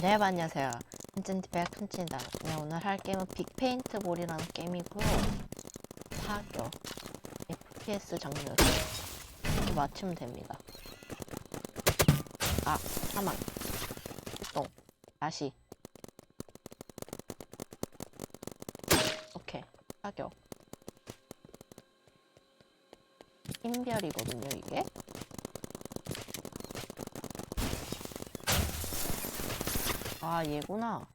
네, 안녕하세요. 헨젠티베 큰친다. 네, 오늘 할 게임은 빅페인트볼이라는 게임이고요. 사격, FPS 장르 맞추면 됩니다. 아, 사망, 똥, 다시. 오케이, 사격. 인별이거든요, 이게. 아, 얘구나.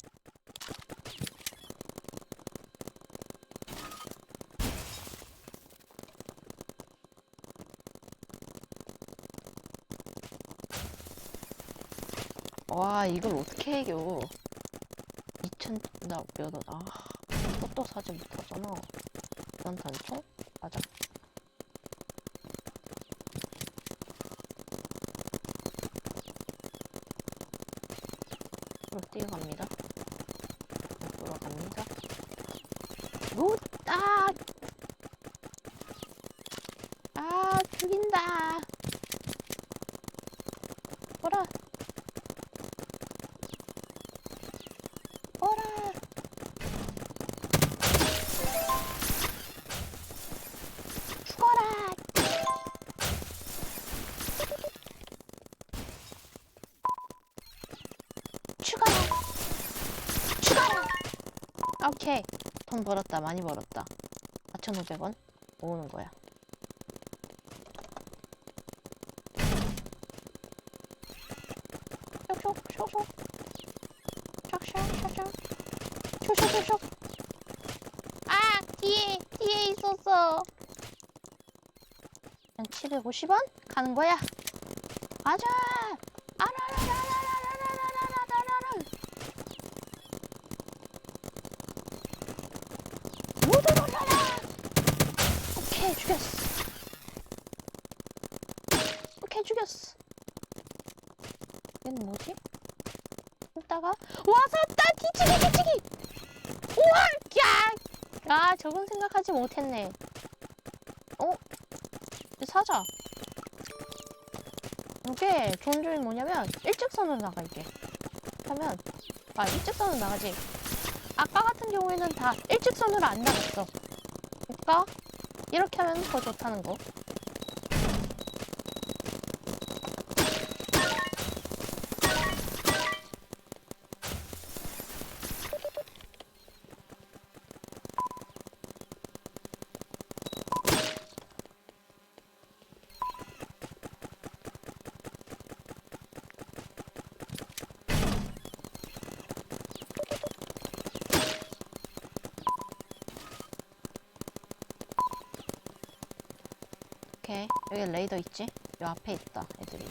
와, 이걸 어떻게 해겨. 2000, 나, 몇 원, 아, 이것도 사지 못하잖아. 이건 단총? 맞아. 앞으로 뛰어갑니다. 앞으로 갑니다. 로, 아! 아, 죽인다! 어라! 어라! 죽어라! 죽어라! 죽어라! 오케이. 돈 벌었다. 많이 벌었다. 4,500원 모으는 거야. 쇽쇽, 쇽쇽. 쇽쇽, 쇽쇽. 쇽쇽, 쇽쇽. 아! 뒤에! 뒤에 있었어! 한 750원? 가는 거야? 가자! 모두 놀라라! 오케이, 죽였어. 오케이, 죽였어. 얘는 뭐지? 이따가 와서다 뒤치기 뒤치기! 우와! 야! 아, 저건 생각하지 못했네. 어? 사자. 이게 좋은 점이 뭐냐면 일직선으로 나가 이게. 하면 아 일직선으로 나가지. 같은 경우에는 다 일직선으로 안 나갔어. 그러니까 이렇게 하면 더 좋다는 거. 오케이 여기 레이더 있지? 요 앞에 있다 애들이.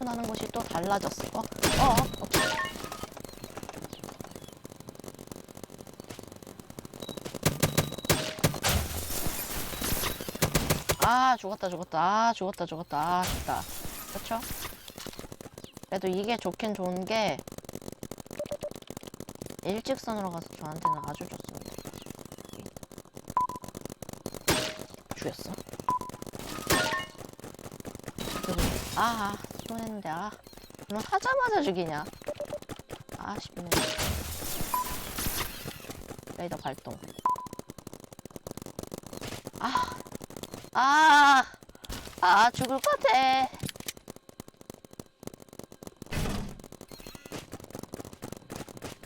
나는 곳이 또 달라졌어. 어, 어, 어, 오케이. 아 죽었다 죽었다 아 죽었다 죽었다 아 죽다 그렇죠? 그래도 이게 좋긴 좋은 게 일직선으로 가서 저한테는 아주 좋습니다. 죽였어? 아 손했는데 아. 그럼 하자마자 죽이냐? 아 쉽네. 레이더 발동. 아 아, 아, 죽을 것 같아.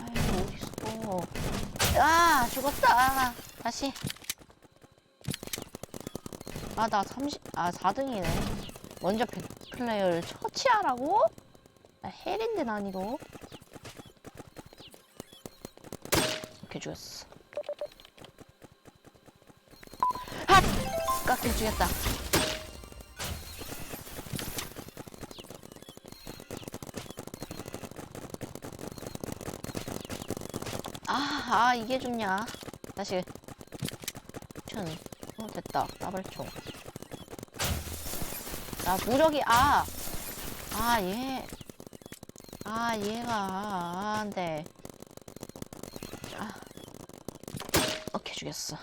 아이고, 어딨어. 아, 죽었다. 다시. 아, 나 30, 아, 4등이네. 먼저 백 플레이어를 처치하라고? 아, 헬인데, 난 이거. 이렇게 죽였어. 핫! 깎여 죽였다. 아, 아, 이게 좋냐. 다시. 천. 어, 됐다. 따발총. 아, 무력이, 아. 아, 얘. 아, 얘가. 아, 안 돼. 아. 오케이, 죽였어.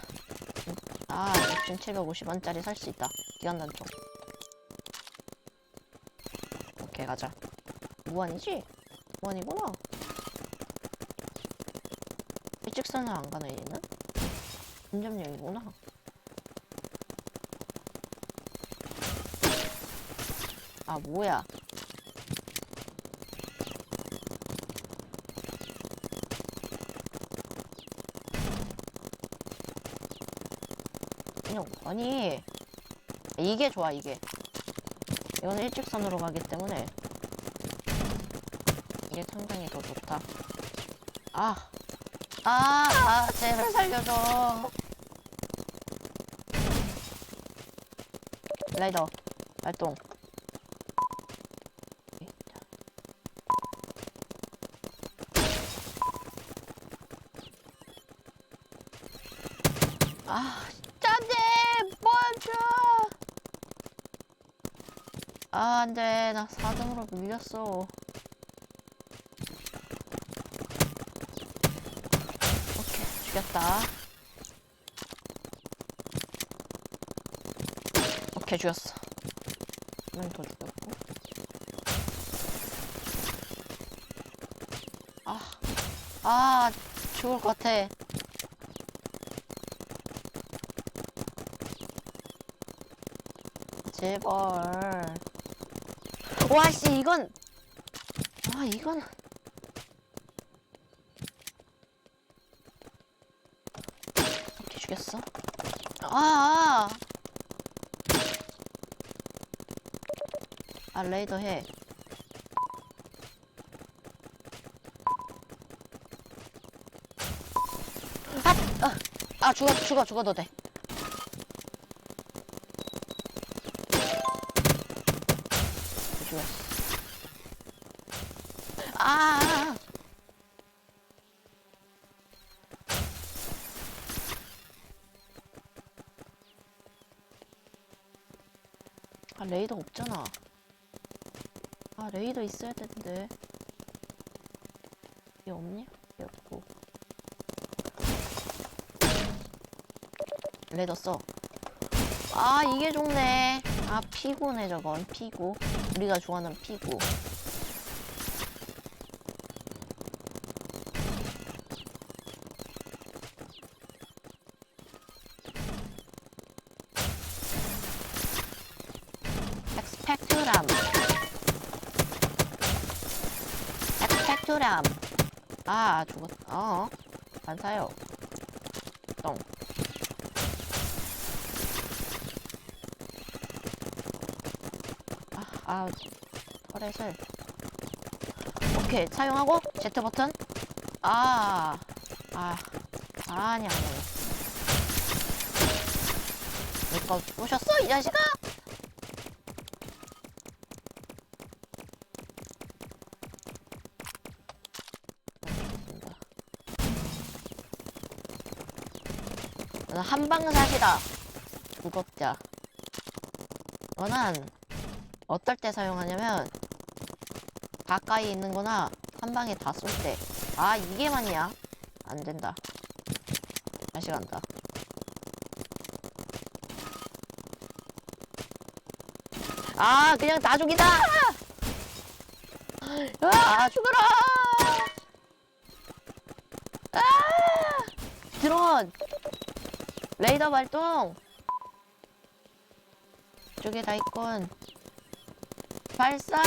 아, 6,750원짜리 살 수 있다. 기관단총. 오케이, 가자. 무한이지? 무한이구나. 일직선을 안 가네, 얘는? 운점역이구나. 아, 뭐야. 아니. 이게 좋아, 이게. 이거는 일직선으로 가기 때문에. 이게 상당히 더 좋다. 아. 아, 아, 제발 살려줘. 라이더, 발동. 아, 짠데! 먼저! 아, 안 돼. 나 4등으로 밀렸어. 오케 이, 죽였다. 오케이, 죽였어. 한 명 더 죽였고. 아, 아, 죽을 것 같아. 제발. 와 씨 이건 아 이건 오케이 죽였어. 아. 아, 아 레이더 해. 아, 아, 아 죽어 죽어 죽어도 돼. 아 레이더 없잖아. 아 레이더 있어야 되는데. 얘 없냐? 얘 없고. 레이더 써. 아 이게 좋네. 아 피고네 저건 피고. 우리가 좋아하는 피고. 엑스펙트람. 아 죽었. 어. 안 사요. 똥. 아, 아, 터렛을. 오케이, 사용하고, Z 버튼. 아, 아, 아니, 아니. 내거 부셨어, 이 자식아! 알겠습니다. 너는 한방샷이다. 무겁자. 너는 어떨 때 사용하냐면 가까이 있는 거나 한 방에 다 쏠 때. 아, 이게 만이야. 안 된다. 다시 간다. 아, 그냥 나죽이다! 아, 죽어라! 아! 드론! 레이더 발동! 이쪽에 다 있군. 발사!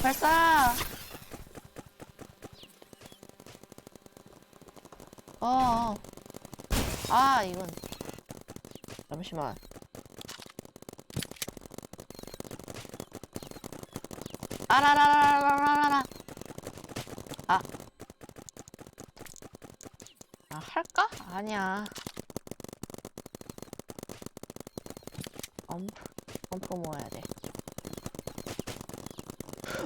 발사! 어, 어. 아, 이건. 잠시만. 아라라라라라라라. 아. 아, 할까? 아니야. 엄프, 엄프 모아야 돼.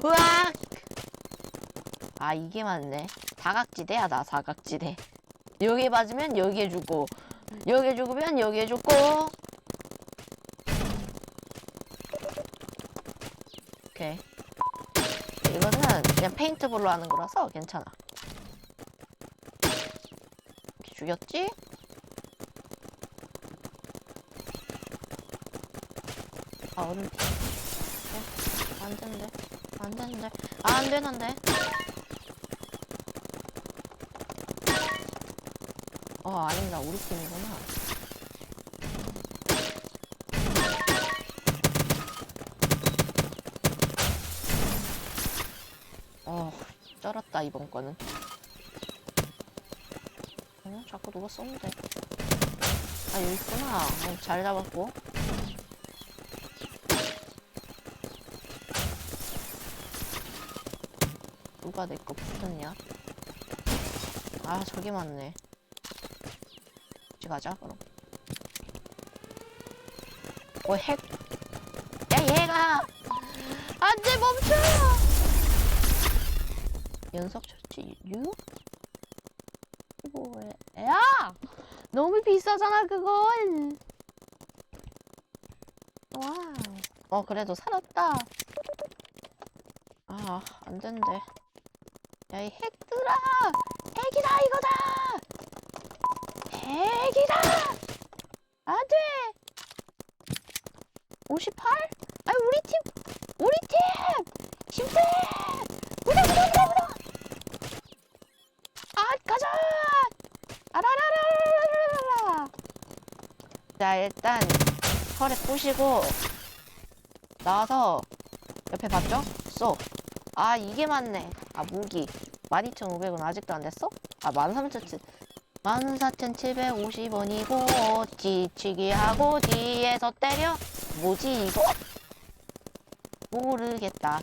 으악! 아, 이게 맞네. 사각지대야, 나 사각지대. 여기에 맞으면 여기에 죽고, 여기에 죽으면 여기에 죽고. 오케이. 이거는 그냥 페인트볼로 하는 거라서 괜찮아. 죽였지? 아, 어른. 어, 안 된대. 안 된대. 아, 안 되는데. 어, 아닙니다. 우리 팀이구나. 어, 쩔었다, 이번 거는. 어, 자꾸 누가 쏘는데. 아 여기 있구나. 어, 잘 잡았고. 누가 내거 부셨냐? 아 저기 맞네. 같이 가자 그럼. 어 핵. 야 얘가 안돼 멈춰. 연속 처치 유? 뭐야? 야 너무 비싸잖아 그건. 와. 어 그래도 살았다. 아 안된대. 야 이 핵들아 핵이다 이거다. 핵이다! 안 돼! 58? 아니, 우리 팀! 우리 팀! 10대! 무대, 무 자, 일단, 털에 부시고, 나와서, 옆에 봤죠? 쏘! 아, 이게 맞네. 아, 무기. 12,500원 아직도 안 됐어? 아, 13,000. 14,750원이고 뒤치기 하고 뒤에서 때려? 뭐지 이거? 모르겠다.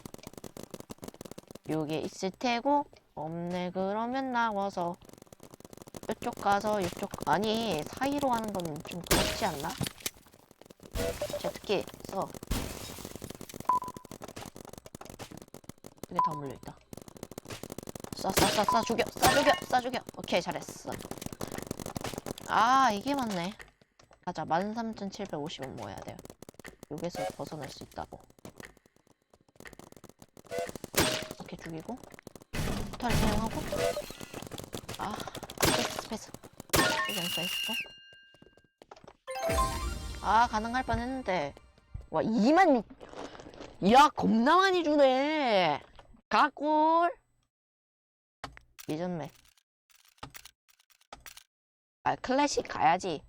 요게 있을 테고 없네 그러면 나와서 이쪽 가서 이쪽 아니 사이로 하는 건 좀 그렇지 않나? 제트키 써. 여기 다 물려있다. 쏴, 죽여, 쏴, 죽여, 쏴, 죽여. 오케이, 잘했어. 아, 이게 맞네. 가자, 13,750원 모아야 돼요. 여기서 벗어날 수 있다고. 이렇게 죽이고, 털 사용하고, 아, 스페이스, 스페이스. 이건 스페이스. 아, 가능할 뻔 했는데. 와, 2만 6. 야, 겁나 많이 주네. 가골. 예전매. 아, 클래식 가야지.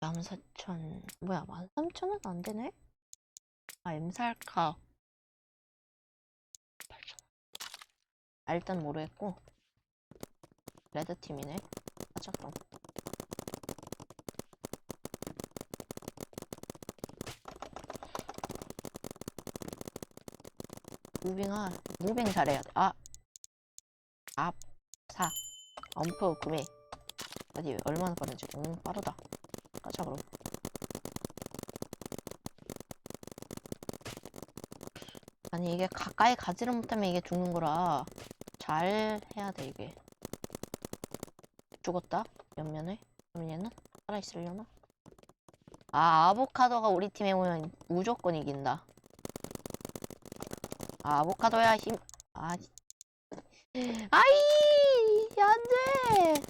만4천 뭐야, 만3천원안 되네? 아, 엠살카. 8천 아, 일단 모르겠고. 레드팀이네. 가자, 그럼. 무빙아, 무빙 잘해야 돼. 아, 앞, 사, 엄프, 구매. 어디 얼마나 빠른지. 음, 빠르다. 가자 그럼. 아니 이게 가까이 가지를 못하면 이게 죽는 거라 잘 해야 돼 이게. 죽었다. 옆면에. 그럼 얘는 살아 있으려나? 아 아보카도가 우리 팀에 오면 무조건 이긴다. 아, 아보카도야 힘. 아, 지- 아이, 안 돼.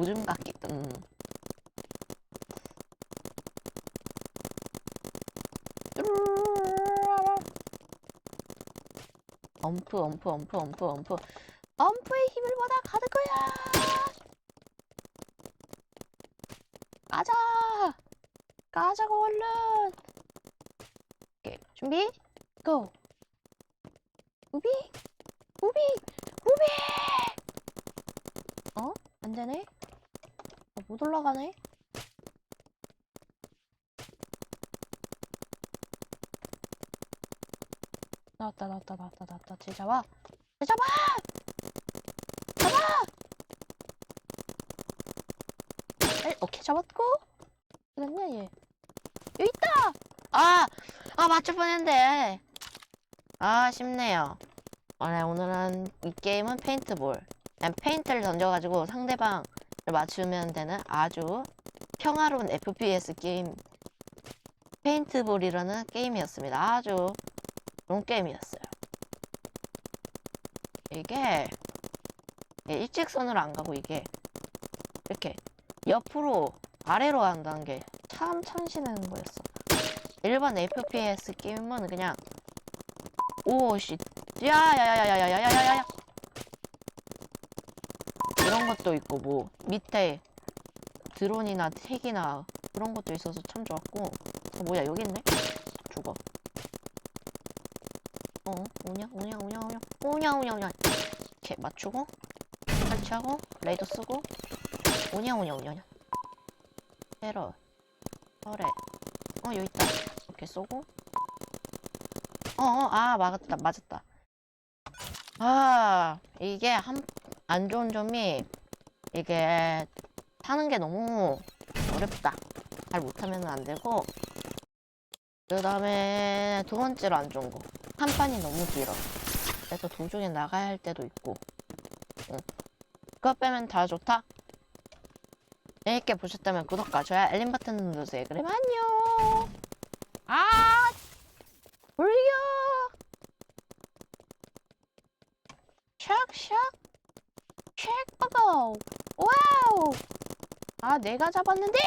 오줌 같기. 음. 엄프, 엄프, 엄프, 엄프, 엄프. 엄프의 힘을 받아 가는 거야. 가자. 가자고 얼른. 오케이, 준비. 고! 우비! 우비! 우비! 어? 안 되네? 어, 못 올라가네? 나왔다, 나왔다, 나왔다, 나왔다. 쟤 잡아! 쟤 잡아! 잡아! 에, 오케이, 잡았고. 어딨냐, 얘? 여기 있다! 아! 아, 맞출 뻔했는데. 아, 쉽네요. 어, 네, 오늘은 이 게임은 페인트볼. 그냥 페인트를 던져가지고 상대방을 맞추면 되는 아주 평화로운 FPS 게임 페인트볼이라는 게임이었습니다. 아주 좋은 게임이었어요. 이게 예, 일직선으로 안 가고 이게 이렇게 옆으로 아래로 한다는 게 참 참신한 거였어. 일반 FPS 게임은 그냥 오씨 야야야야야야야야야야 이런 것도 있고 뭐 밑에 드론이나 택이나 그런 것도 있어서 참 좋았고 어, 뭐야 여기 있네 죽어 어 오냐 오냐 오냐 오냐. 오냐 오냐 오냐. 이렇게 맞추고 설치하고 레이더 쓰고. 오냐 오냐 오냐 오냐. 테러 터렛 어 여기 있다. 이렇게 쏘고. 어 어 아 맞았다 맞았다. 아 이게 한 안 좋은 점이 이게 타는 게 너무 어렵다. 잘 못하면 안 되고. 그 다음에 두 번째로 안 좋은 거 한 판이 너무 길어. 그래서 도중에 나가야 할 때도 있고. 응. 그거 빼면 다 좋다? 재밌게 보셨다면 구독과 좋아요 알림 버튼 눌러주세요. 그럼 안녕. 아! 돌려! 샥샥. 샥 버거 와우. 아 내가 잡았는데